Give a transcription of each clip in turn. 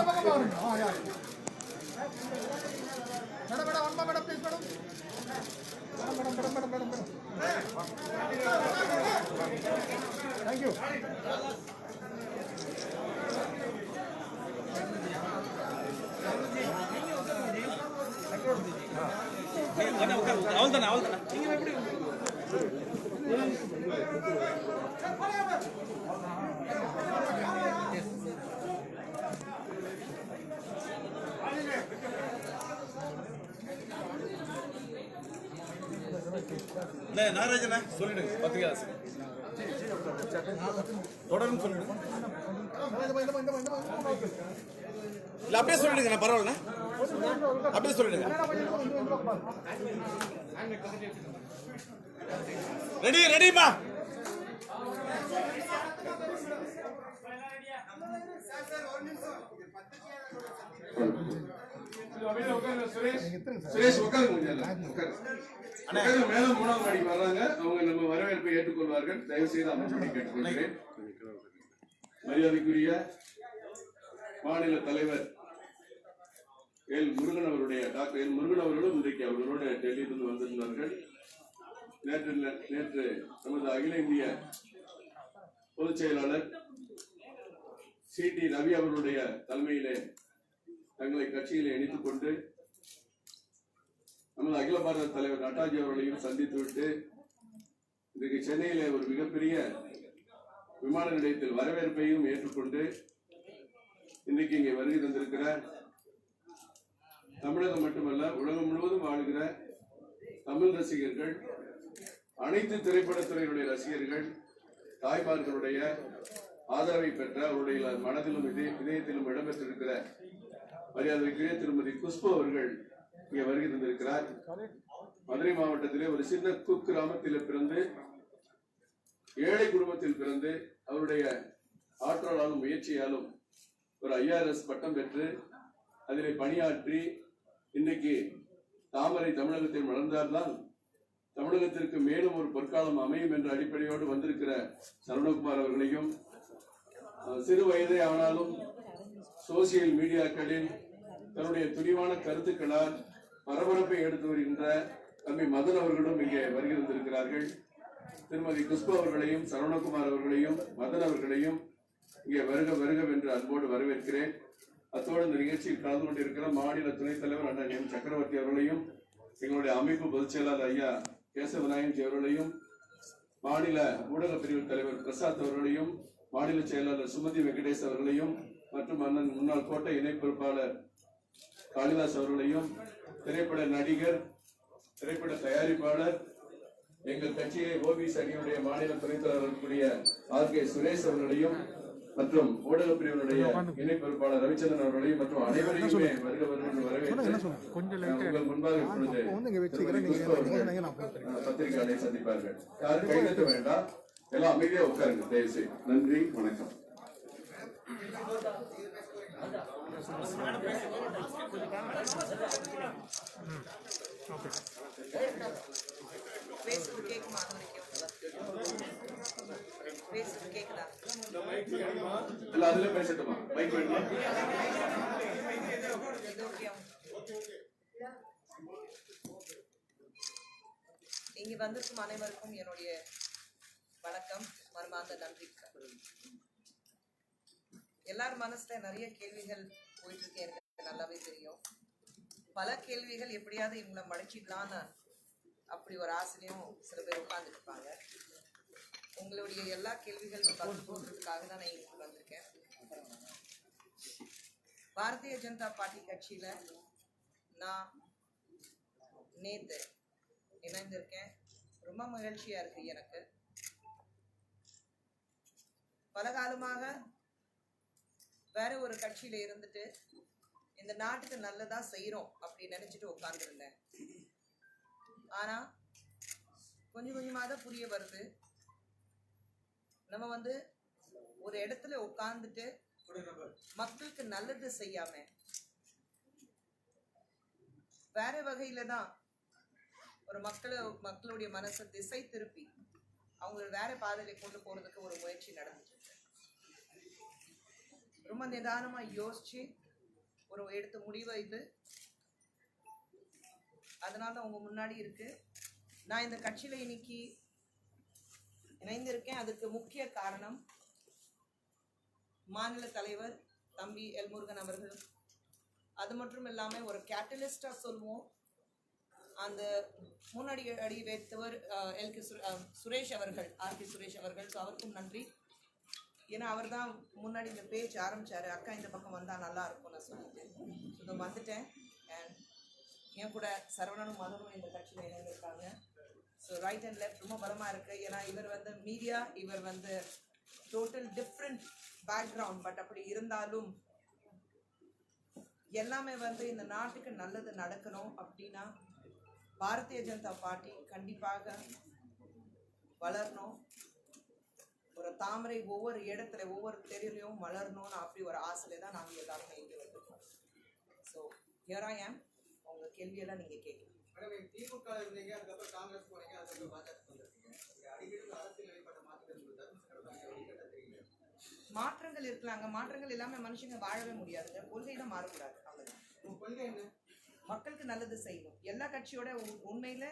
அந்த பக்கம் பாருங்க ஆ yeah madam madam one madam please madam. Madam madam madam madam madam thank you அவள் தானே அவள் தானே அண்ணே, நாகராஜனா? சொல்லிடு பத்திரிகை ஆசிரியர். தொடர்ந்து சொல்லிடு. இல்ல அப்படியே சொல்லிடுங்க பரவாயில்ல. அப்படியே சொல்லிடுங்க. ரெடி ரெடிமா சுரேஷ் சுரேஷ் கொஞ்சம் எல்லாம். உட்காருங்க. உட்காருங்க. மேலும் மூணாவது மாடிக்கு வர்றாங்க. அவங்க நம்ம வரவேற்பை ஏற்றுக்கொள்வார்கள். தயவு செய்து அமைச்சரை கேட்டுக்கொள்கிறேன். மரியாதைக்குரிய மாநில தலைவர் எல் முருகன் அவருடைய டாக்டர் எல் முருகன் அவர்களும் இன்றைக்கு அவர்களோட டெல்லியிலிருந்து வந்திருந்தார்கள். நேற்று நேற்று நமது அகில இந்திய பொதுச் செயலாளர் சி டி ரவி அவர்களுடைய தலைமையிலே தங்களை கட்சியிலே இணைத்துக் கொண்டு நமது அகில பாரத தலைவர் நட்டாஜி அவர்களையும் சந்தித்துவிட்டு இன்றைக்கு சென்னையில ஒரு மிகப்பெரிய விமான நிலையத்தில் வரவேற்பையும் ஏற்றுக்கொண்டு இன்றைக்கு இங்கே வருகை தந்திருக்கிற தமிழகம் மட்டுமல்ல உலகம் முழுவதும் ஆளுகிற தமிழ் ரசிகர்கள் அனைத்து திரைப்படத்துறையினுடைய ரசிகர்கள் தாய்மார்களுடைய ஆதரவை பெற்ற அவருடைய மனதிலும் இதயத்திலும் இடம்பெற்றிருக்கிற மரியாதைக்குரிய திருமதி குஷ்பு அவர்கள் இங்கே வருகை தந்திருக்கிறார். மதுரை மாவட்டத்திலே ஒரு சின்ன குக் கிராமத்தில் பிறந்து ஏழை குடும்பத்தில் பிறந்து அவருடைய ஆற்றலாலும் முயற்சியாலும் ஒரு ஐஆர்எஸ் பட்டம் பெற்று அதிலே பணியாற்றி இன்னைக்கு தாமரை தமிழகத்தில் மலர்ந்தால்தான் தமிழகத்திற்கு மேலும் ஒரு பொற்காலம் அமையும் என்ற அடிப்படையோடு வந்திருக்கிற சரவணகுமார் அவர்களையும் சிறு வயதே ஆனாலும் சோசியல் மீடியாக்களில் தன்னுடைய துணிவான கருத்துக்களால் பரபரப்பை எடுத்து வருகின்ற தம்பி மதன் அவர்களும் இங்கே வருகிறந்திருக்கிறார்கள் திருமதி குஷ்பு அவர்களையும் சரவணகுமார் அவர்களையும் மதன் அவர்களையும் இங்கே வருக வருக என்று அன்போடு வரவேற்கிறேன். அத்தோடு இந்த நிகழ்ச்சியில் கலந்து கொண்டிருக்கிற மாநில துணைத் தலைவர் அண்ணன் எம். சக்கரவர்த்தி அவர்களையும் எங்களுடைய அமைப்பு பொதுச் செயலாளர் ஐயா கேசவநாயகி அவர்களையும் மாநில ஊடக பிரிவு தலைவர் பிரசாத் அவர்களையும் மாநில செயலாளர் சுமதி வெங்கடேஷ் அவர்களையும் மற்றும் அண்ணன் முன்னாள் கோட்டை இணை பொறுப்பாளர் காளிதாஸ் அவர்களையும் திரைப்பட நடிகர் திரைப்பட தயாரிப்பாளர் எங்கள் கட்சியை ஓபிஎஸ் அணியுடைய மாநில துணைத் தலைவர் இருக்கக்கூடிய ஆர் கே சுரேஷ் அவர்களையும் மற்றும் ஊடக பிரிவினுடைய இணை பொறுப்பாளர் ரவிச்சந்திரன் அவர்களையும் மற்றும் அனைவரையுமே வருக வருக என்று வரவேற்று முன்பாக பத்திரிகையாளரை சந்திப்பார்கள். யாரும் கைதட்ட வேண்டாம். எல்லாம் அமைதியா உட்காருங்க. தயவு செய்து நன்றி. வணக்கம். பேசுறது கேக்குமா பேசுறது கேக்குதா இல்ல அதுல பேசட்டுமா மைக் வேணுமா ஓகே வந்திருக்கும் அனைவருக்கும் என்னுடைய வணக்கம். மர்மாந்த நன்றி. எல்லார் மனசுல நிறைய கேள்விகள் போயிட்டு இருக்கேன் எனக்கு நல்லாவே தெரியும். பல கேள்விகள் எப்படியாவது இவங்களை மடக்கிடலான்னு அப்படி ஒரு ஆசையும் சில பேர் உட்காந்துருப்பாங்க உங்களுடைய எல்லா கேள்விகளும் பதில் போடுறதுக்காக தான் நான் இங்கே வந்திருக்கேன். பாரதிய ஜனதா பார்ட்டி கட்சியில நான் நேத்து இணைந்திருக்கேன். ரொம்ப மகிழ்ச்சியா இருக்கு எனக்கு. பல காலமாக வேற ஒரு கட்சியில இருந்துட்டு இந்த நாட்டுக்கு நல்லதா செய்கிறோம் அப்படி நினைச்சிட்டு உட்கார்ந்துருந்தேன். ஆனா கொஞ்சம் கொஞ்சமா தான் புரிய வருது. நம்ம வந்து ஒரு இடத்துல உட்கார்ந்துட்டு மக்களுக்கு நல்லது செய்யாம வேற வகையில தான் ஒரு மக்களை மக்களுடைய மனசை திசை திருப்பி அவங்கள வேற பாதையில கொண்டு போறதுக்கு ஒரு முயற்சி நடந்துச்சு. ரொம்ப நிதானமா யோசிச்சு ஒரு எடுத்த முடிவு இது. அதனால தான் உங்க முன்னாடி இருக்கு. நான் இந்த கட்சியில இன்னைக்கு இணைந்திருக்கேன். அதுக்கு முக்கிய காரணம் மாநில தலைவர் தம்பி எல் முருகன் அவர்கள். அது மட்டும் இல்லாமல் ஒரு கேட்டலிஸ்டாக சொல்லுவோம். அந்த முன்னாடி அடி வைத்தவர் எல் கே சுரேஷ் அவர்கள் ஆர் கே சுரேஷ் அவர்கள். ஸோ அவருக்கும் நன்றி. ஏன்னா அவர் தான் முன்னாடி இந்த பேஜ் ஆரம்பித்தார் அக்கா இந்த பக்கம் வந்தால் நல்லா இருக்கும் நான் சொல்லிட்டு ஸோ இதோ வந்துட்டேன். அண்ட் என் கூட சரவணனும் மதுரும் இந்த கட்சியில் இணைந்திருக்காங்க ஸோ ரைட் அண்ட் லெஃப்ட் ரொம்ப பலமாக இருக்குது ஏன்னா இவர் வந்து மீடியா இவர் வந்து டோட்டல் டிஃப்ரெண்ட் பேக்ரவுண்ட் பட் அப்படி இருந்தாலும் எல்லாமே வந்து இந்த நாட்டுக்கு நல்லது நடக்கணும் அப்படின்னா பாரதிய ஜனதா பார்ட்டி கண்டிப்பாக வளரணும். ஒரு தாமரை ஒவ்வொரு இடத்துல ஒவ்வொரு தெருலையும் வளரணும்னு அப்படி ஒரு ஆசையில தான் நாங்கள் எல்லாருமே இங்கே வந்திருக்கோம். ஸோ ஹியர் ஐ ஆம் உங்க கேள்வியெல்லாம் நீங்க கேட்கலாம். மேடம் நீங்க திமுக ல இருந்தீங்க அதுக்கப்புறம் காங்கிரஸ் போனீங்க அதுக்கப்புறம் பாஜக வந்திருக்கீங்க. நீங்க அடிக்கடி ஒரு அரசியல் நிலைப்பட்ட மாற்றங்கள் மாற்றங்கள் இருக்கலாங்க மாற்றங்கள் இல்லாம மனுஷங்க வாழவே முடியாதுங்க. கொள்கை தான் மாறக்கூடாது கொள்கை என்ன? மக்களுக்கு நல்லது செய்யணும். எல்லா கட்சியோட உண்மையில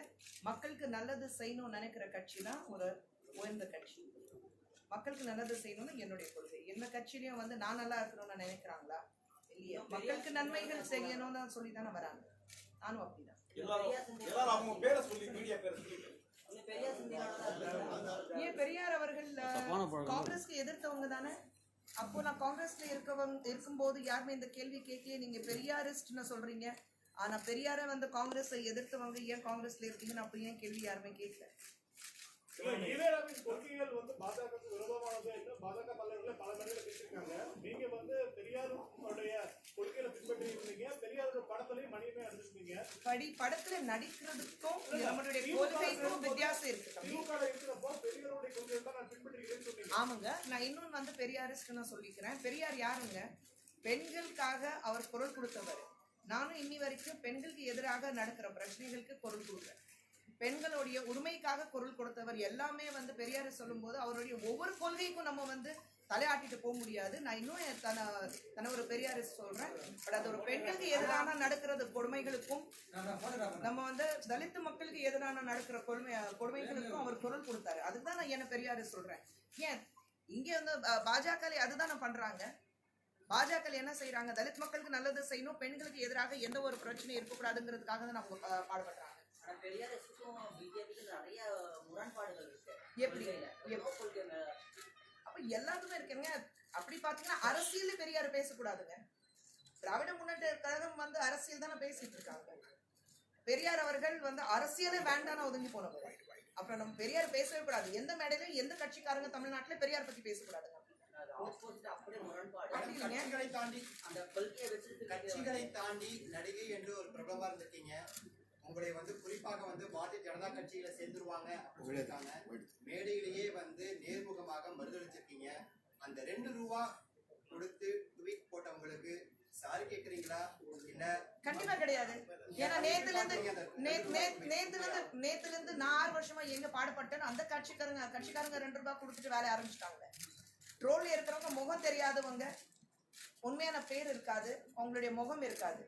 மக்களுக்கு நல்லது செய்யணும்னு நினைக்கிற கட்சி தான் ஒரு உயர்ந்த கட்சி. மக்களுக்கு நல்லது செய்யணும்னு என்னுடைய கொள்கை. எந்த கட்சியிலயும் வந்து நான் நல்லா இருக்கணும்னு நினைக்கிறாங்களா? இல்லையா? மக்களுக்கு நன்மைகள் செய்யணும்னு சொல்லி தானே வராங்க. நானும் அப்படிதான். எல்லாரும் எல்லாரும் அவங்க பேரை சொல்லி மீடியா பேரை சொல்லி. ஏன் பெரியார் அவர்கள் காங்கிரஸ்க்கு எதிர்த்தவங்க தானே? அப்போ நான் காங்கிரஸ்ல இருக்கவங்க இருக்கும்போது யாருமே இந்த கேள்வி கேட்கலையே நீங்க பெரியாரிஸ்ட்னு சொல்றீங்க. ஆனா பெரியாரை வந்து காங்கிரஸை எதிர்த்தவங்க ஏன் காங்கிரஸ்ல இருக்கீங்கன்னு அப்ப ஏன் கேள்வி யாருமே கேட்கல? கொள்கைகள் வந்து பாஜகவுக்கு விரோதமானது என்று பாஜக தலைவர்களே பல மேடையில பேசியிருக்காங்க. நீங்க வந்து பெரியாருடைய கொள்கைகளை பின்பற்றி இருந்தீங்க பெரியாரோட படத்திலையும் மணியமே அடிச்சிருந்தீங்க படி படத்துல நடிக்கிறதுக்கும் நம்மளுடைய கொள்கைக்கும் வித்தியாசம் இருக்கு. திமுக இருக்கிறப்போ பெரியாருடைய கொள்கைகளை தான் நான் பின்பற்றுகிறேன்னு சொன்னீங்க. ஆமாங்க. நான் இன்னொன்னு வந்து பெரியாரிஸ்ட் நான் சொல்லிக்கிறேன். பெரியார் யாருங்க? பெண்களுக்காக அவர் குரல் கொடுத்தவர். நானும் இன்னி வரைக்கும் பெண்களுக்கு எதிராக நடக்கிற பிரச்சனைகளுக்கு குரல் கொடுக்குறேன் பெண்களுடைய உரிமைக்காக குரல் கொடுத்தவர் எல்லாமே வந்து பெரியார் சொல்லும்போது அவருடைய ஒவ்வொரு கொள்கைக்கும் நம்ம வந்து தலையாட்டிட்டு போக முடியாது. நான் இன்னும் என் தன தன ஒரு பெரியார் சொல்றேன். பட் அது ஒரு பெண்களுக்கு எதிரான நடக்கிறது கொடுமைகளுக்கும் நம்ம வந்து தலித்து மக்களுக்கு எதிரான நடக்கிற கொடுமை கொடுமைகளுக்கும் அவர் குரல் கொடுத்தாரு. அதுதான் நான் என்ன பெரியார் சொல்றேன். ஏன்? இங்க வந்து பாஜக அதுதான் பண்றாங்க. பாஜக என்ன செய்யறாங்க தலித் மக்களுக்கு நல்லது செய்யணும் பெண்களுக்கு எதிராக எந்த ஒரு பிரச்சனையும் இருக்கக்கூடாதுங்கிறதுக்காக தான் அவங்க பாடுபடுறாங்க ஆனா பெரியாரிஸ்டுக்கும் பிஜேபிக்கு நிறைய முரண்பாடுகள் இருக்கு எப்படி? அப்ப எல்லாத்துமே இருக்குங்க. அப்படி பாத்தீங்கன்னா அரசியல் பெரியார் பேசக்கூடாதுங்க. திராவிட முன்னேற்ற கழகம் வந்து அரசியல் தானே பேசிட்டு இருக்காங்க. பெரியார் அவர்கள் வந்து அரசியலே வேண்டாம்னு ஒதுங்கி போனவர். அப்புறம் நம்ம பெரியார் பேசவே கூடாது. எந்த மேடையிலும் எந்த கட்சிக்காரங்க தமிழ்நாட்டுல பெரியார் பத்தி பேசக்கூடாதுங்க. கட்சிகளை தாண்டி நடிகை என்று ஒரு பிரபலமா இருந்திருக்கீங்க. உங்களை வந்து குறிப்பாக வந்து பாரதிய ஜனதா கட்சியில சேர்ந்துருவாங்க சொல்லியிருக்காங்க. மேடையிலேயே வந்து நேர்முகமாக மறுதளிச்சிருக்கீங்க. அந்த ரெண்டு ரூபா கொடுத்து ட்வீட் போட்டவங்களுக்கு சாரி கேக்குறீங்களா? இல்ல கண்டிப்பா கிடையாது. ஏன்னா நேத்துல இருந்து நேத்துல இருந்து நேத்துல இருந்து நான் ஆறு வருஷமா எங்க பாடுபட்டேன்னு அந்த கட்சிக்காரங்க கட்சிக்காரங்க ரெண்டு ரூபாய் கொடுத்துட்டு வேலைய ஆரம்பிச்சிட்டாங்க. ட்ரோல்ல இருக்கிறவங்க முகம் தெரியாதவங்க. உண்மையான பேர் இருக்காது. அவங்களுடைய முகம் இருக்காது.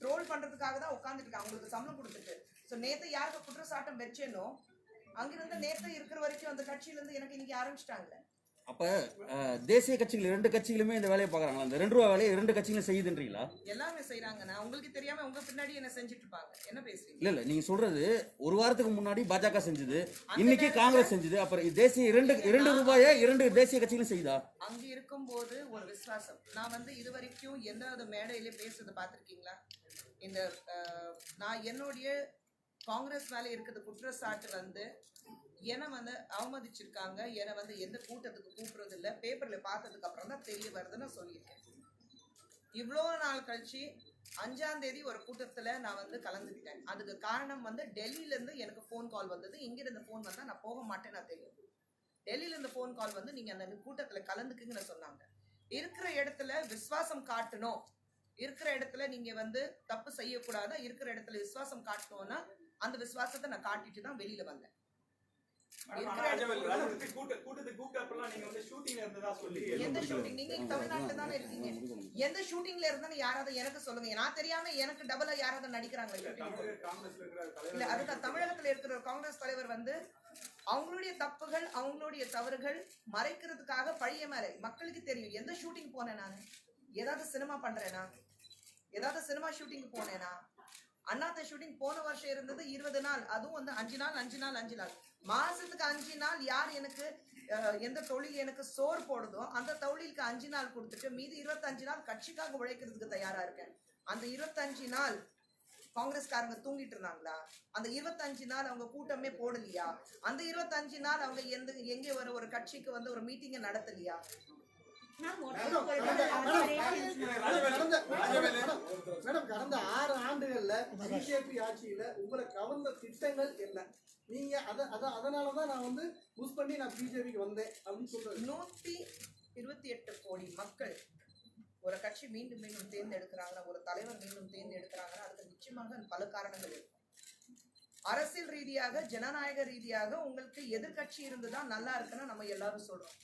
ட்ரோல் பண்றதுக்காக தான் உட்காந்துட்டு அவங்களுக்கு சம்பளம் கொடுத்துட்டு. ஸோ நேத்து யாருக்கு குற்றச்சாட்டம் வச்சேனோ அங்கிருந்து நேத்து இருக்கிற வரைக்கும் அந்த கட்சியில இருந்து எனக்கு இன்னைக்கு ஆரம்பிச்சிட்டாங்க அப்ப தேசிய கட்சிகள் இரண்டு கட்சிகளுமே இந்த வேலையை பாக்குறாங்களா இந்த ரெண்டு ரூபா வேலையை இரண்டு கட்சிகளும் செய்யுதுன்றீங்களா? எல்லாமே செய்யறாங்கன்னா உங்களுக்கு தெரியாம உங்க பின்னாடி என்ன செஞ்சுட்டு இருப்பாங்க என்ன பேசுறீங்க? இல்ல இல்ல. நீங்க சொல்றது ஒரு வாரத்துக்கு முன்னாடி பாஜக செஞ்சது. இன்னைக்கு காங்கிரஸ் செஞ்சது. அப்புறம் தேசிய இரண்டு இரண்டு ரூபாயை இரண்டு தேசிய கட்சிகளும் செய்யுதா அங்க இருக்கும்போது ஒரு விசுவாசம். நான் வந்து இது வரைக்கும் எந்த மேடையில பேசுறது பார்த்திருக்கீங்களா? இந்த நான் என்னுடைய காங்கிரஸ் மேலே இருக்கிற குற்றச்சாட்டு வந்து என்னை வந்து அவமதிச்சிருக்காங்க. என்னை வந்து எந்த கூட்டத்துக்கு கூப்பிட்றது இல்லை பேப்பரில் பார்த்ததுக்கு அப்புறம் தான் தெரிய வருதுன்னு சொல்லியிருக்கேன். இவ்வளோ நாள் கழிச்சு அஞ்சாம் தேதி ஒரு கூட்டத்தில் நான் வந்து கலந்துக்கிட்டேன். அதுக்கு காரணம் வந்து டெல்லியிலேருந்து எனக்கு ஃபோன் கால் வந்தது. இங்கிருந்து ஃபோன் வந்தால் நான் போக மாட்டேன்னு நான் தெரியும். டெல்லியிலேருந்து ஃபோன் கால் வந்து நீங்கள் அந்த கூட்டத்தில் கலந்துக்குங்கன்னு சொன்னாங்க. இருக்கிற இடத்துல விசுவாசம் காட்டணும். இருக்கிற இடத்துல நீங்க வந்து தப்பு செய்யக்கூடாது இருக்கிற இடத்துல விசுவாசம் காட்டணும்னா அந்த விசுவாசத்தை நான் காட்டிட்டு தான் வெளியில வந்தேன். எந்த ஷூட்டிங் நீங்க தமிழ்நாட்டுல தானே இருக்கீங்க. எந்த ஷூட்டிங்ல இருந்தாலும் யாராவது எனக்கு சொல்லுங்க. நான் தெரியாம எனக்கு டபுளா யாராவது நடிக்கிறாங்க இல்ல அதுதான். தமிழகத்துல இருக்கிற காங்கிரஸ் தலைவர் வந்து அவங்களுடைய தப்புகள் அவங்களுடைய தவறுகள் மறைக்கிறதுக்காக பழைய மேல மக்களுக்கு தெரியும். எந்த ஷூட்டிங் போனேன் நான்? ஏதாவது சினிமா பண்றேனா? ஏதாவது சினிமா ஷூட்டிங் போனேனா? அண்ணாத்த ஷூட்டிங் போன வருஷம் இருந்தது இருபது நாள். அதுவும் வந்து அஞ்சு நாள் அஞ்சு நாள் அஞ்சு நாள். மாசத்துக்கு அஞ்சு நாள் யார் எனக்கு எந்த தொழில் எனக்கு சோறு போடுதோ அந்த தொழிலுக்கு அஞ்சு நாள் கொடுத்துட்டு மீதி இருபத்தஞ்சு நாள் கட்சிக்காக உழைக்கிறதுக்கு தயாரா இருக்கேன். அந்த இருபத்தஞ்சு நாள் காங்கிரஸ்காரங்க தூங்கிட்டு இருந்தாங்களா? அந்த இருபத்தஞ்சு நாள் அவங்க கூட்டமே போடலையா? அந்த இருபத்தஞ்சு நாள் அவங்க எந்த எங்கே ஒரு ஒரு கட்சிக்கு வந்து ஒரு மீட்டிங்கை நடத்தலையா? மேடம் கடந்த ஆறு ஆண்டுகள்ல பிஜேபி ஆட்சியில உங்களை கவர்ந்த திட்டங்கள் என்ன? நீங்க அத அத அதனாலதான் நான் வந்து புஷ் பண்ணி நான் பிஜேபிக்கு வந்தேன் அப்படின்னு சொல்றேன் நூத்தி இருபத்தி எட்டு கோடி மக்கள் ஒரு கட்சி மீண்டும் மீண்டும் தேர்ந்தெடுக்கிறாங்கன்னா ஒரு தலைவர் மீண்டும் தேர்ந்தெடுக்கிறாங்கன்னா அதுக்கு நிச்சயமாக பல காரணங்கள் இருக்கும் அரசியல் ரீதியாக ஜனநாயக ரீதியாக உங்களுக்கு எதிர்க்கட்சி இருந்துதான் நல்லா இருக்குன்னு நம்ம எல்லாரும் சொல்றோம்.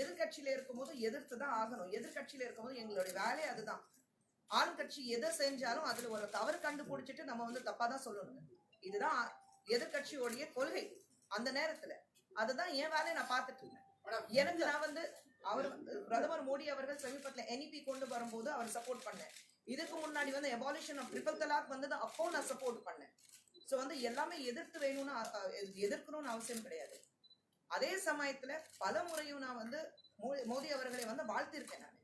எதிர்க்கட்சியில இருக்கும்போது எதிர்த்து தான் ஆகணும். எதிர்க்கட்சியில இருக்கும்போது எங்களுடைய வேலையை அதுதான். ஆளுங்கட்சி எதை செஞ்சாலும் அதுல ஒரு தவறு கண்டுபிடிச்சிட்டு நம்ம வந்து தப்பா தான் சொல்லணும் இதுதான் எதிர்க்கட்சியோடைய கொள்கை அந்த நேரத்துல. அதுதான் என் வேலையை நான் பார்த்துட்டு இருந்தேன். எனக்கு நான் வந்து அவர் வந்து பிரதமர் மோடி அவர்கள் சமீபத்துல NEP கொண்டு வரும்போது அவர் சப்போர்ட் பண்ணேன். இதுக்கு முன்னாடி வந்து எபாலிஷன் ஆஃப் ட்ரிபிள் தலாக் வந்தது அப்போ நான் சப்போர்ட் பண்ணேன். ஸோ வந்து எல்லாமே எதிர்த்து வேணும்னு எதிர்க்கணும்னு அவசியம் கிடையாது. அதே சமயத்துல பல முறையும் நான் வந்து மோ- மோடி அவர்களை வந்து வாழ்த்திருக்கேன் நான்.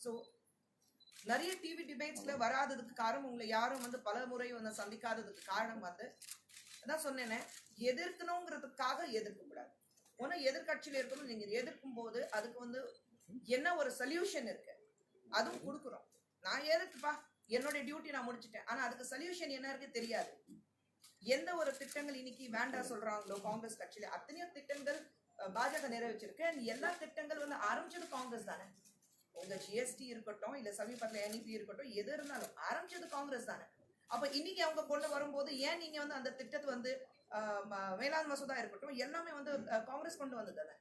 ஸோ நிறைய டிவி டிபேட்ஸ்ல வராததுக்கு காரணம் உங்களை யாரும் வந்து பல முறை வந்து சந்திக்காததுக்கு காரணம் வந்து அதான் சொன்னேனே எதிர்க்கணுங்கிறதுக்காக எதிர்க்க கூடாது. ஒன்று எதிர்க்கட்சியில இருக்கணும் நீங்க எதிர்க்கும் போது அதுக்கு வந்து என்ன ஒரு சொல்யூஷன் இருக்கு? அதுவும் கொடுக்குறோம். நான் எதிர்க்குப்பா என்னோட டியூட்டி நான் முடிச்சிட்டேன். ஆனா அதுக்கு சொல்யூஷன் என்ன இருக்கு தெரியாது. எந்த ஒரு திட்டங்கள் இன்னைக்கு வேண்டாம் சொல்றாங்களோ காங்கிரஸ் கட்சியில அத்தனையோ திட்டங்கள் பாஜக நிறைவேற்றிருக்கு. எல்லா திட்டங்கள் வந்து ஆரம்பிச்சது காங்கிரஸ் தானே. உங்க ஜிஎஸ்டி இருக்கட்டும் இல்ல சமீபத்தில் என்இபி இருக்கட்டும் எது இருந்தாலும் ஆரம்பிச்சது காங்கிரஸ் தானே. அப்ப இன்னைக்கு அவங்க கொண்டு வரும்போது ஏன் நீங்க வந்து அந்த திட்டத்தை வந்து ம- வேளாண் மசோதா இருக்கட்டும் எல்லாமே வந்து காங்கிரஸ் கொண்டு வந்தது தானே.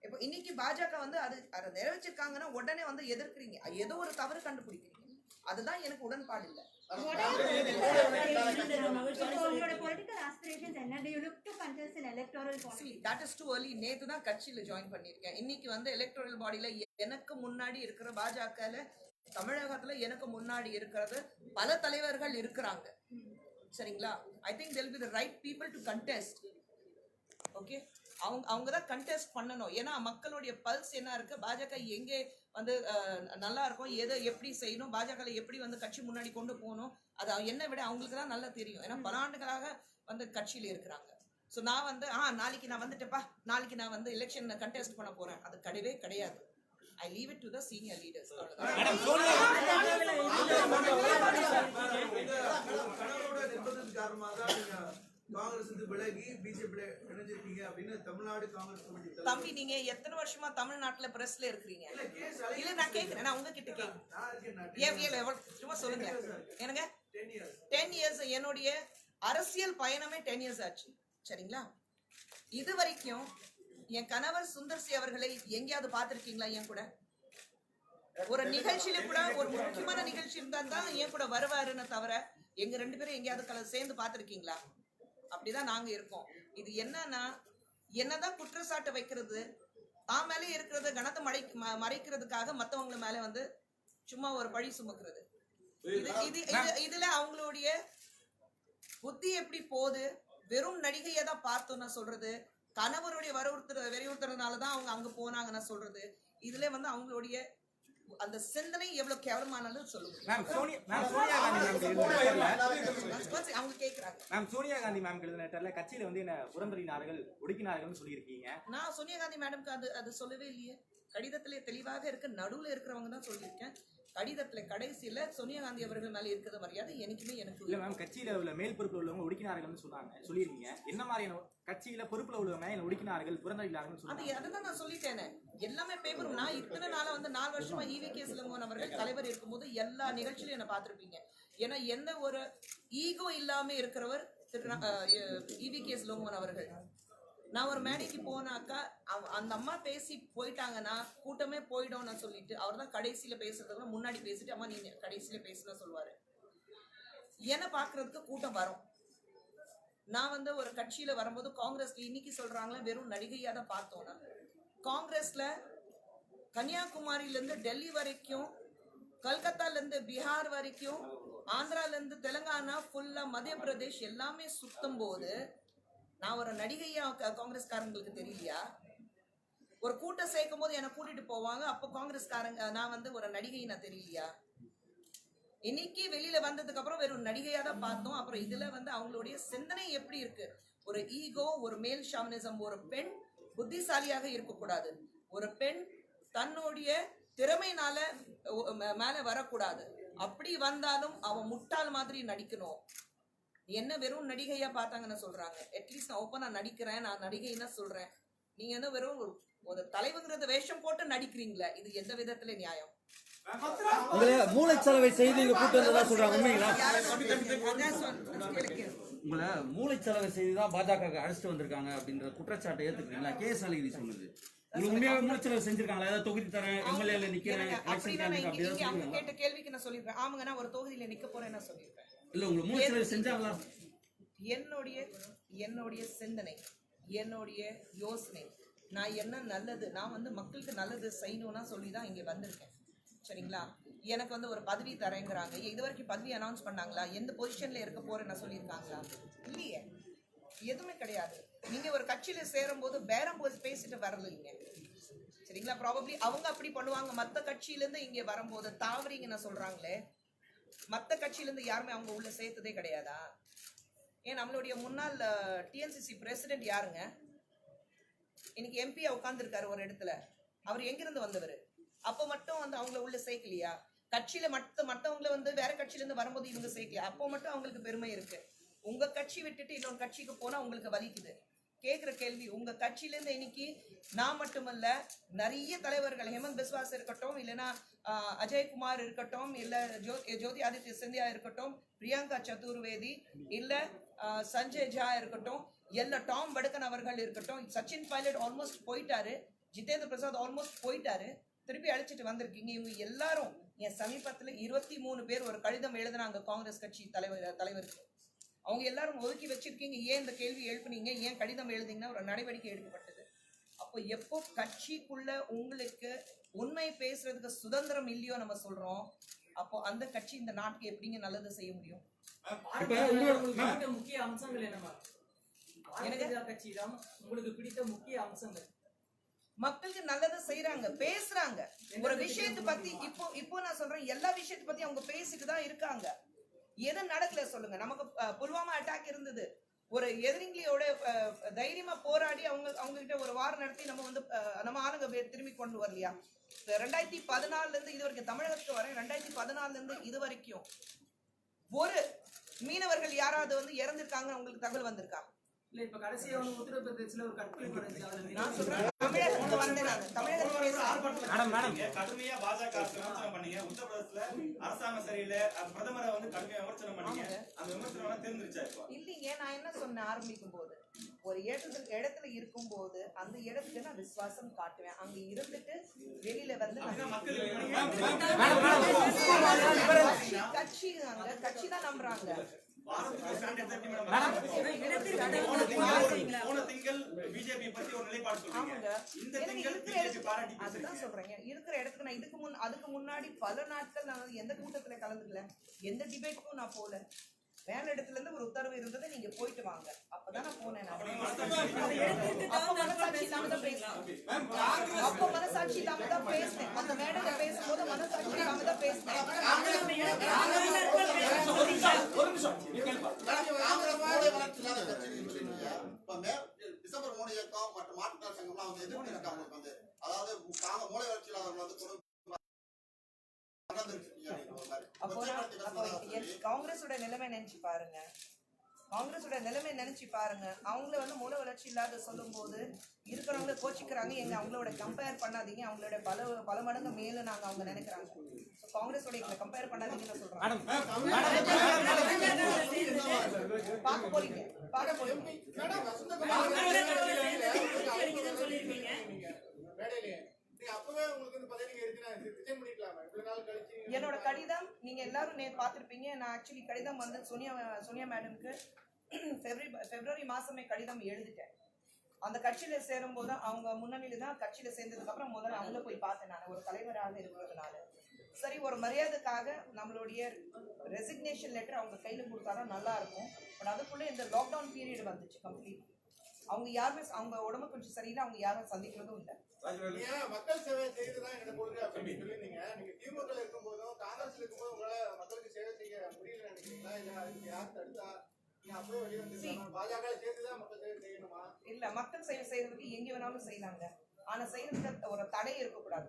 இப்போ இன்னைக்கு பாஜக வந்து அது அதை நிறைவேச்சிருக்காங்கன்னா உடனே வந்து எதிர்க்கிறீங்க. ஏதோ ஒரு தவறு கண்டுபிடிக்கிறீங்க. அதுதான் எனக்கு உடன்பாடு இல்லை. நேத்து தான் கட்சியில ஜாயின் பண்ணிருக்கேன் இன்னைக்கு வந்து எலக்டோரல் பாடியில எனக்கு முன்னாடி இருக்கிற பாஜகல தமிழகத்துல எனக்கு முன்னாடி இருக்கிறது பல தலைவர்கள் இருக்கிறாங்க. சரிங்களா? I think they'll be the right people to contest okay அவங்க அவங்க தான் கண்டெஸ்ட் பண்ணணும். ஏன்னா மக்களுடைய பல்ஸ் என்ன இருக்கு? பாஜக எங்கே வந்து நல்லா இருக்கும் எதை எப்படி செய்யணும் பாஜக எப்படி வந்து கட்சி முன்னாடி கொண்டு போகணும் அது என்ன விட அவங்களுக்கு தான் நல்லா தெரியும். ஏன்னா பல ஆண்டுகளாக வந்து கட்சியில இருக்கிறாங்க. ஸோ நான் வந்து ஆ நாளைக்கு நான் வந்துட்டேப்பா நாளைக்கு நான் வந்து எலெக்ஷன் கண்டெஸ்ட் பண்ண போறேன். அது கிடையவே கிடையாது. I leave it to the senior leaders madam Congress வந்து விலகி பிஜேபி இணைஞ்சிருக்கீங்க அப்படின்னு தமிழ்நாடு காங்கிரஸ் கமிட்டி தம்பி நீங்க எத்தனை வருஷமா தமிழ்நாட்டுல பிரஸ்ல இருக்கிறீங்க? இல்ல நான் கேக்குறேன். நான் உங்ககிட்ட கேக்குறேன். சும்மா சொல்லுங்க. எனக்கு டென் இயர்ஸ். என்னுடைய அரசியல் பயணமே டென் இயர்ஸ் ஆச்சு. சரிங்களா? இது வரைக்கும் என் கணவர் சுந்தர்சி அவர்களை எங்கேயாவது பார்த்திருக்கீங்களா என் கூட? ஒரு நிகழ்ச்சியில கூட ஒரு முக்கியமான நிகழ்ச்சி இருந்தா தான் என் கூட வருவாருன்னு தவிர எங்க ரெண்டு பேரும் எங்கேயாவது கல சேர்ந்து பார்த்திருக்கீங்களா? அப்படிதான் நாங்க இருக்கோம். இது என்னன்னா என்னதான் குற்றச்சாட்டு வைக்கிறது தான் மேலே இருக்கிறது கனத்தை மறை மறைக்கிறதுக்காக மத்தவங்க மேல வந்து சும்மா ஒரு பழி சுமக்கிறது. இது இது இது- இதுல அவங்களுடைய புத்தி எப்படி போகுது வெறும் நடிகையை தான் பார்த்தோம் நான் சொல்றது கணவருடைய வலியுறுத்துற வலியுறுத்துறதுனால தான் அவங்க அங்க போனாங்க நான் சொல்றது இதுல வந்து அவங்களுடைய அந்த சிந்தனை எவ்வளவு கேவலமானது சொல்லுங்க. Ma'am Sonia ma'am Sonia Gandhi ma'am அவங்க கேக்குறாங்க மேம் சோனியா காந்தி மேம் எழுதின லெட்டர்ல கட்சியில வந்து என்ன புறந்தறினார்கள் ஒடுக்கினார்கள்னு சொல்லியிருக்கீங்க. நான் சோனியா காந்தி மேடம்க்கு அது அது சொல்லவே இல்லையே. கடிதத்திலே தெளிவாக இருக்க நடுவுல இருக்கிறவங்க தான் சொல்லியிருக்கேன். கடிதத்துல கடைசியில சோனியா காந்தி அவர்கள் மேல இருக்கிற மரியாதை எனக்குமே எனக்கு இல்ல மேம் கட்சியில உள்ள மேல் பொறுப்புல உள்ளவங்க ஒடுக்கினார்கள்னு சொன்னாங்க சொல்லியிருக்கீங்க என்ன மாதிரியான கட்சியில பொறுப்புல உள்ளவங்க என்ன ஒடுக்கினார்கள் புறந்தறினார்கள்னு அது அதுதான் நான் சொல்லிட்டேனே. எல்லாமே பேப்பர் நான் இத்தனை நாளா வந்து நாலு வருஷமா ஈவி கே சிலங்கோன் அவர்கள் தலைவர் இருக்கும்போது எல்லா நிகழ்ச்சியிலும் என்ன பார்த்திருப்பீங்க. ஏன்னா எந்த ஒரு ஈகோ இல்லாம இருக்கிறவர் திரு ஈவி கே சிலங்கோன் அவர்கள். நான் ஒரு மேடைக்கு போனாக்கா அந்த அம்மா பேசி போயிட்டாங்கன்னா கூட்டமே போயிடும்னு சொல்லிட்டு அவர் தான் கடைசியில பேசுறதுக்கு முன்னாடி பேசிட்டு அம்மா நீங்க கடைசியில பேசுனா சொல்லுவாரு. என்ன பாக்குறதுக்கு கூட்டம் வரும். நான் வந்து ஒரு கட்சியில வரும்போது காங்கிரஸ்ல இன்னைக்கு சொல்றாங்களே வெறும் நடிகையா தான் பார்த்தோம்னா காங்கிரஸ்ல கன்னியாகுமரியில இருந்து டெல்லி வரைக்கும் கல்கத்தால இருந்து பீகார் வரைக்கும் ஆந்திரால இருந்து தெலுங்கானா ஃபுல்லா மத்திய பிரதேஷ் எல்லாமே சுத்தும் போது நான் ஒரு நடிகையா க- காங்கிரஸ்காரங்களுக்கு தெரியலையா? ஒரு கூட்டம் சேர்க்கும் போது என்னை கூட்டிட்டு போவாங்க அப்போ காங்கிரஸ்காரங்க நான் வந்து ஒரு நடிகை நான் தெரியலையா? இன்னைக்கு வெளியில வந்ததுக்கு அப்புறம் வெறும் நடிகையா தான் பார்த்தோம். அப்புறம் இதுல வந்து அவங்களுடைய சிந்தனை எப்படி இருக்கு? ஒரு ஈகோ ஒரு மேல் ஷாமனிசம் ஒரு பெண் புத்திசாலியாக இருக்கக்கூடாது. ஒரு பெண் தன்னுடைய திறமையினால மேல வரக்கூடாது. அப்படி வந்தாலும் அவன் முட்டாள் மாதிரி நடிக்கணும். என்ன வெறும் நடிகையா பார்த்தாங்கன்னு சொல்றாங்க. அட்லீஸ்ட் நான் ஓப்பனா நடிக்கிறேன் நான் நடிகைன்னா சொல்றேன். நீங்க என்ன வெறும் ஒரு- தலைவங்கிறத வேஷம் போட்டு நடிக்கிறீங்களா இது எந்த விதத்துல நியாயம்? உங்களை மூளைச்சலவை செய்து இங்க கூட்டு வந்ததா சொல்றாங்க உண்மைங்களா. உங்களை மூளைச்சலவை செய்து தான் பாஜக அழைச்சிட்டு வந்திருக்காங்க அப்படின்ற குற்றச்சாட்டை ஏத்துக்கிறீங்களா? கே எஸ் அழகிரி சொன்னது. உண்மையாவே மூளைச்சலவை செஞ்சிருக்காங்களா? ஏதாவது தொகுதி தரேன் எம்எல்ஏல நிக்கிறேன் கேட்ட கேள்விக்கு நான் சொல்லிருப்பேன் ஆமாங்க நான் ஒரு தொகுதியில நிக்க போறேன் நான் சொல்லியிருப்பேன் இல்ல உங்களுக்கு மூளைச்சலவை செஞ்சாங்களா? என்னுடைய என்னுடைய சிந்தனை என்னுடைய யோசனை. நான் என்ன நல்லது நான் வந்து மக்களுக்கு நல்லது செய்யணும்னா சொல்லி தான் இங்க வந்திருக்கேன். சரிங்களா? எனக்கு வந்து ஒரு பதவி தரேங்கிறாங்க. இது வரைக்கும் பதவி அனௌன்ஸ் பண்ணாங்களா? எந்த பொசிஷனில் இருக்க போறேன்னு சொல்லியிருக்காங்களா? இல்லையே. எதுவுமே கிடையாது. நீங்க ஒரு கட்சியில சேரும் போது பேரம் போது பேசிட்டு வரலைங்க சரிங்களா? ப்ராபப்ளி அவங்க அப்படி பண்ணுவாங்க. மத்த கட்சியில இருந்து இங்க வரும்போது தாவறீங்கன்னு சொல்றாங்களே. மற்ற கட்சியிலேருந்து யாருமே அவங்க உள்ள சேர்த்ததே கிடையாதா? ஏன் நம்மளுடைய முன்னாள் டிஎன்சிசி பிரசிடென்ட் யாருங்க? இன்னைக்கு எம்பியா உட்காந்துருக்காரு ஒரு இடத்துல. அவர் எங்கிருந்து வந்தவர்? அப்போ மட்டும் வந்து அவங்கள உள்ள சேர்க்கலையா? கட்சியில மற்ற மற்றவங்கள வந்து வேற கட்சியிலேருந்து வரும்போது இவங்க சேர்க்கலையா? அப்போ மட்டும் அவங்களுக்கு பெருமை இருக்கு. உங்க கட்சி விட்டுட்டு இன்னொரு கட்சிக்கு போனா உங்களுக்கு வலிக்குது. கேட்குற கேள்வி உங்க கட்சியிலேருந்து இன்னைக்கு நான் மட்டுமல்ல நிறைய தலைவர்கள் ஹேமந்த் பிஸ்வாஸ் இருக்கட்டும் இல்லைன்னா அஜய்குமார் இருக்கட்டும் இல்ல ஜோ ஜோதி ஆதித்ய சிந்தியா இருக்கட்டும் பிரியங்கா சதுர்வேதி இல்ல சஞ்சய் ஜா இருக்கட்டும் எல்லா டாம் வடுக்கன் அவர்கள் இருக்கட்டும் சச்சின் பைலட் ஆல்மோஸ்ட் போயிட்டாரு ஜிதேந்திர பிரசாத் ஆல்மோஸ்ட் போயிட்டாரு திருப்பி அழைச்சிட்டு வந்திருக்கீங்க இவங்க எல்லாரும் என் சமீபத்தில் இருபத்தி மூணு பேர் ஒரு கடிதம் எழுதுனாங்க காங்கிரஸ் கட்சி தலைவர். தலைவருக்கு அவங்க எல்லாரும் ஒதுக்கி வச்சிருக்கீங்க. ஏன் இந்த கேள்வி எழுப்புனீங்க? ஏன் கடிதம் எழுதிங்கன்னா ஒரு நடவடிக்கை எடுக்கப்பட்டது. அப்போ எப்போ கட்சிக்குள்ள உங்களுக்கு உண்மை பேசுறதுக்கு சுதந்திரம் இல்லையோ நம்ம சொல்றோம் அப்போ அந்த கட்சி இந்த நாட்டுக்கு எப்படிங்க நல்லது செய்ய முடியும்? முக்கிய அம்சங்கள் என்னமா கட்சியிடம் உங்களுக்கு பிடித்த முக்கிய அம்சங்கள். மக்களுக்கு நல்லதை செய்யறாங்க பேசுறாங்க. ஒரு விஷயத்தை பத்தி இப்போ இப்போ நான் சொல்றேன் எல்லா விஷயத்தை பத்தி அவங்க பேசிட்டு தான் இருக்காங்க. எது நடக்கல சொல்லுங்க. நமக்கு புல்வாமா அட்டாக் இருந்தது. ஒரு எதிரிங்களோட தைரியமா போராடி அவங்க அவங்க கிட்ட ஒரு வாரம் நடத்தி நம்ம வந்து நம்ம ஆளுங்க திரும்பி கொண்டு வரலையா? ரெண்டாயிரத்தி பதினாலுல இருந்து இது வரைக்கும் தமிழகத்துக்கு வரேன் ரெண்டாயிரத்தி பதினாலுல இருந்து இது வரைக்கும் ஒரு மீனவர்கள் யாராவது வந்து இறந்திருக்காங்க உங்களுக்கு தகவல் வந்திருக்கா? இல்ல இப்ப கடைசியா உத்தரப்பிரதேசல ஒரு அதுல நான் சொல்றேன். தமிழகத்துக்கு வந்தேன் நான். தமிழகத்துக்கு கடுமையா பாஜக விமர்சனம் பண்ணீங்க. உத்தரப்பிரதேசல அரசாங்கம் சரியில்லை. பிரதமரை வந்து கடுமையா விமர்சனம் பண்ணீங்க. அந்த விமர்சனம் எல்லாம் தேர்ந்தெடுச்சா இப்போ? இல்லைங்க நான் என்ன சொன்னேன் ஆரம்பிக்கும் போது ஒரு இடத்துல இடத்துல இருக்கும்போது அந்த இடத்துக்கு நான் விசுவாசம் காட்டுவேன். அங்க இருந்துட்டு வெளியில வந்து கட்சி கட்சி தான் நம்புறாங்க. இருக்கிற இடத்துக்கு நான் இதுக்கு முன் அதுக்கு முன்னாடி பல நாட்கள் நான் வந்து எந்த கூட்டத்துல கலந்துக்கல. எந்த டிபேட்டுக்கும் நான் போல. மேல இடத்துல இருந்து ஒரு உத்தரவு இருந்தது நீங்க போயிட்டு வாங்க. அப்பதான் நான் போனேன் நான். அப்ப மனசாட்சி இல்லாம தான் பேசினேன். அப்ப மனசாட்சி இல்லாம தான் பேசினேன். அந்த மேடையில பேசும்போது மனசாட்சி இல்லாம தான் பேசினேன் இப்ப மே- டிசம்பர் மூணு இயக்கம் மற்ற மாற்றுத்திறனாளி சங்கம்லாம் வந்து எதிர்ப்பு இருக்கு அவங்களுக்கு வந்து அதாவது காங்க மூளை வளர்ச்சி இல்லாதவங்க வந்து கொண்டு நடந்துருச்சு நீங்க ஒரு மாதிரி. அப்போ நான் அப்போ என் காங்கிரஸோட நிலைமை நினைச்சு பாருங்க காங்கிரஸோட நிலைமை நினைச்சு பாருங்க அவங்கள வந்து மூல வளர்ச்சி இல்லாத சொல்லும்போது இருக்கிறவங்கள கோச்சிக்கிறாங்க எங்க அவங்களோட கம்பேர் பண்ணாதீங்க அவங்களோட பல பல மடங்கு மேல நாங்க அவங்க நினைக்கிறாங்க So, காங்கிரஸோட எங்களை கம்பேர் பண்ணாதீங்கன்னு சொல்றாங்க பார்க்க போறீங்க பார்க்க போறீங்க என்னோட கடிதம் நீங்க எல்லாரும் நே பார்த்திருப்பீங்க. நான் ஆக்சுவலி கடிதம் வந்து சோனியா சோனியா மேடம்க்கு பிப்ரவரி பிப்ரவரி மாசமே கடிதம் எழுதிட்டேன். அந்த கட்சியில சேரும்போது அவங்க முன்னணியில தான் கட்சியில சேர்ந்ததுக்கு அப்புறம் முதல்ல அவங்கள போய் பார்த்தேன் நான். ஒரு தலைவராக இருக்கிறதுனால. சரி ஒரு மரியாதைக்காக நம்மளுடைய ரெசிக்னேஷன் லெட்டர் அவங்க கையில கொடுத்தாதான் நல்லா இருக்கும். பட் அதுக்குள்ள இந்த லாக்டவுன் பீரியட் வந்துச்சு கம்ப்ளீட் அவங்க யாருமே அவங்க உடம்பு கொஞ்சம் சரியில்லை அவங்க யாரும் சந்திக்கிறதும் இல்லை. மக்கள் சேவை செய்யறதுதான் என்னோட கொள்கை அப்படின்னு சொல்லியிருந்தீங்க. நீங்க திமுக ல இருக்கும்போதும் காங்கிரஸ்ல இருக்கும்போதும் உங்களால மக்களுக்கு சேவை செய்ய முடியல நினைக்கிறீங்களா? இல்ல அதுக்கு யார் தடுத்தா இல்ல மக்கள் சேவை செய்யறதுக்கு எங்க வேணாலும் செய்யலாங்க. ஆனா செய்யறதுக்கு ஒரு தடை இருக்கக்கூடாது.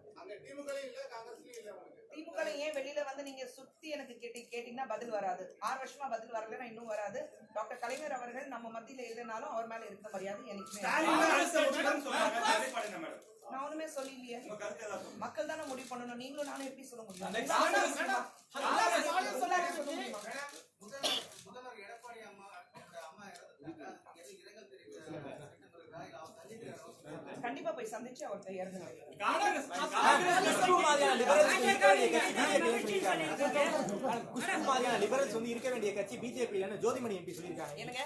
திமுக ஏன் வெளியில வந்து நீங்க சுத்தி எனக்கு கேட்டி கேட்டீங்கன்னா பதில் வராது. ஆறு வருஷமா பதில் வரலன்னா இன்னும் வராது. டாக்டர் கலைஞர் அவர்கள் நம்ம மத்தியில இல்லைனாலும் அவர் மேல இருக்க மரியாதை என்னைக்குமே நான் ஒண்ணுமே சொல்லலையே. மக்கள் தானே முடிவு பண்ணணும். நீங்களும் நானும் எப்படி சொல்ல முடியும் சொல்லாத சொல்ல முடியுமா? முதல்வர் முதல்வர் எடப்பாடி அம்மா அவரோட அம்மா இறந்துட்டாங்க எதுவும் இரங்கல் தெரிவிக்க திட்டமிடுறா இல்ல அவங்க சந்திக்கிறாரோ கண்டிப்பா போய் சந்திச்சு மாதிரியான லிபரல்ஸ் வந்து இருக்க வேண்டிய கட்சி பிஜேபி இல்லைன்னு ஜோதிமணி எம்பி சொல்லியிருக்காங்க என்னங்க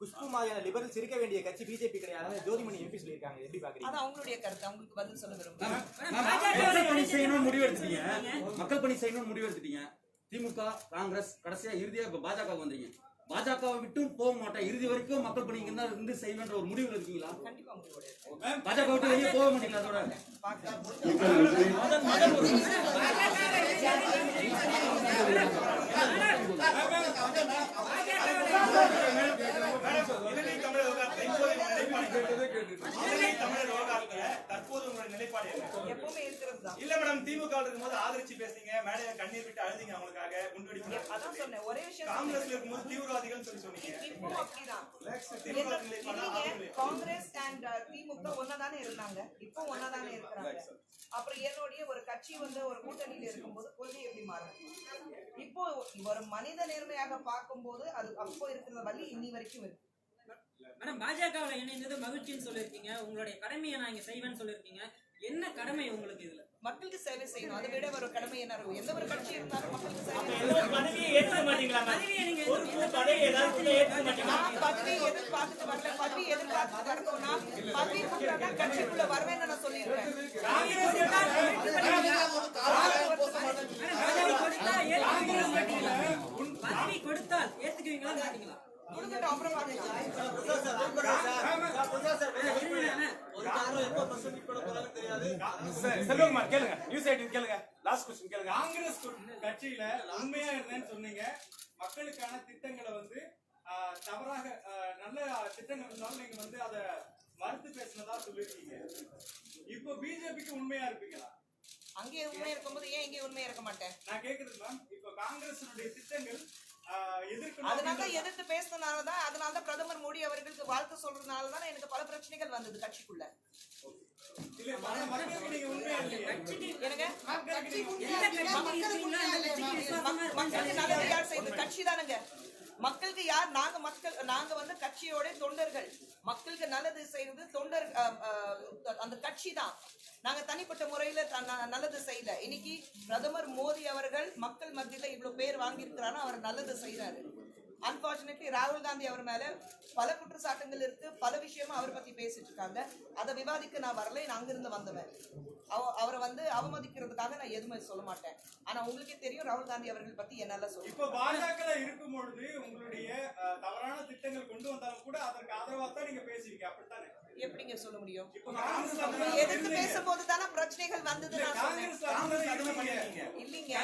குஷ்பு மாதிரியான லிபரல்ஸ் இருக்க வேண்டிய கட்சி பிஜேபி கிடையாது ஜோதிமணி எம்பி சொல்லியிருக்காங்க எப்படி பாக்குறீங்க அது அவங்களுடைய கருத்து அவங்களுக்கு பதில் சொல்ல விரும்புறேன் மக்கள் பணி செய்யணும்னு முடிவு எடுத்துட்டீங்க மக்கள் பணி செய்யணும்னு முடிவு எடுத்துட்டீங்க திமுக காங்கிரஸ் கடைசியா இறுதியா இப்ப பாஜக வந்தீங்க பாஜகவை விட்டும் போக மாட்டேன். இறுதி வரைக்கும் மக்கள் பணி இங்க தான் இருந்து செய்வேன்ற ஒரு முடிவுல இருக்கீங்களா. பாஜக விட்டு வெளியே போக மாட்டீங்களா? அதோட. இலங்கை தமிழர் விவகாரத்துல இப்போதைய நிலைப்பாடு என்ன? இலங்கை தமிழர் விவகாரத்துல தற்போது உங்களுடைய நிலைப்பாடு என்ன எப்பவுமே இருக்கிறது தான் இல்ல மேடம் திமுக ல இருக்கும்போது ஆதரிச்சு பேசுறீங்க மேடையில கண்ணீர் விட்டு அழுதிங்க அவங்களுக்காக குண்டுவெடிப்பு அதான் சொன்னேன் ஒரே விஷயம் காங்கிரஸ்ல இருக்கும்போது தீவிரவாதிகள் சொல்லி சொன்னீங்க காங்கிரஸ் அண்ட் திமுக ஒன்னதானே இருந்தாங்க இப்போ ஒன்னதானே இருக்கிறாங்க அப்புறம் என்னுடைய ஒரு கட்சி வந்து ஒரு கூட்டணியில இருக்கும்போது கொள்கை எப்படி மாறும் இப்போ ஒரு மனித நேர்மையாக பார்க்கும்போது அது அப்போ இருக்கிற வழி இன்னி வரைக்கும் இருக்கு மேடம் பாஜகவுல இணைந்தது மகிழ்ச்சின்னு சொல்லியிருக்கீங்க. உங்களுடைய கடமையை நான் இங்க செய்வேன்னு சொல்லியிருக்கீங்க. என்ன கடமை உங்களுக்கு இதுல? மக்களுக்கு சேவை செய்யணும். அதை விட ஒரு கடமை என்ன இருக்கும். எந்த ஒரு கட்சி இருந்தாலும் மக்களுக்கு சேவை செய்யணும். பதவியை ஏற்க மாட்டீங்களா பதவியை நீங்க நான் பதவியை எதிர்பார்த்துட்டு வரல. பதவி எதிர்பார்த்துட்டு வரணும்னா பதவி கொடுத்தாதான் கட்சிக்குள்ள வருவேன்னு நான் சொல்லியிருக்கேன். பதவி கொடுத்தா கொடுத்தால் ஏத்துக்குவீங்களா மாட்டீங்களா செல்வகுமார் கேளுங்க. நியூஸ் எயிட்டின் கேளுங்க. லாஸ்ட் கொஸ்டின் கேளுங்க. காங்கிரஸ் கட்சியில உண்மையா இருந்தேன்னு சொன்னீங்க. மக்களுக்கான திட்டங்களை வந்து ஆஹ், தவறாக நல்ல திட்டங்கள் இருந்தாலும் நீங்க வந்து அதை மறுத்து பேசினதா சொல்லிருக்கீங்க. இப்போ பிஜேபிக்கு உண்மையா இருப்பீங்களா? அங்கே உண்மை இருக்கும்போது ஏன் இங்கே உண்மையா இருக்க மாட்டேன்? நான் கேக்குறது மேம் இப்போ காங்கிரசினுடைய திட்டங்கள் அதனால எதிர்த்து பேசினனால தான் அதனால தான் பிரதமர் மோடி அவர்களுக்கு வாழ்த்து சொல்றதுனால தான் எனக்கு பல பிரச்சனைகள் வந்தது கட்சிக்குள்ள மக்களுக்கு நல்லது யார் செய்யுது கட்சி தானுங்க மக்களுக்கு யார் நாங்க மக்கள் நாங்க வந்து கட்சியோட தொண்டர்கள். மக்களுக்கு நல்லது செய்யறது தொண்டர் அந்த கட்சி தான். நாங்க தனிப்பட்ட முறையில த- ந- நல்லது செய்யல. இன்னைக்கு பிரதமர் மோடி அவர்கள் மக்கள் மத்தியில இவ்வளவு பேர் வாங்கியிருக்கிறாரு அவர் நல்லது செய்யறாரு அன்பார்ச்சுனேட்லி ராகுல் காந்தி அவர் மேல பல குற்றச்சாட்டுகள் இருக்கு. பல விஷயமா அவரை பத்தி பேசிட்டு இருக்காங்க. அதை விவாதிக்க நான் வரல. நான் அங்கிருந்து வந்தவன். அவ- அவரை வந்து அவமதிக்கிறதுக்காக நான் எதுவுமே சொல்ல மாட்டேன். ஆனா உங்களுக்கே தெரியும் ராகுல் காந்தி அவர்கள் பத்தி என்னால சொல்ல இப்போ பாஜக இருக்கும் பொழுது உங்களுடைய தவறான திட்டங்கள் கொண்டு வந்தாலும் கூட அதற்கு ஆதரவாக தான் நீங்க பேசுவீங்க. அப்படித்தானே? எப்படிங்க சொல்ல முடியும்? எதிர்த்து பேசும்போது தானே பிரச்சனைகள் வந்தது. இல்லைங்க.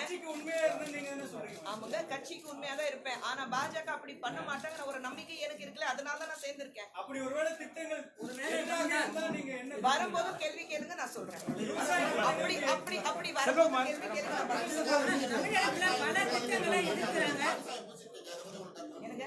ஆமாங்க கட்சிக்கு உண்மையா தான் இருப்பேன். ஆனா பாஜக அப்படி பண்ண மாட்டாங்கிற ஒரு நம்பிக்கை எனக்கு இருக்குல்ல அதனால தான் நான் சேர்ந்திருக்கேன். அப்படி ஒருவேளை திட்டங்கள் வரும்போது கேள்வி கேளுங்க நான் சொல்றேன். அப்படி அப்படி அப்படி வரும்போது கேள்வி கேளுங்க பல திட்டங்களை எதிர்க்கிறாங்க. என்னங்க?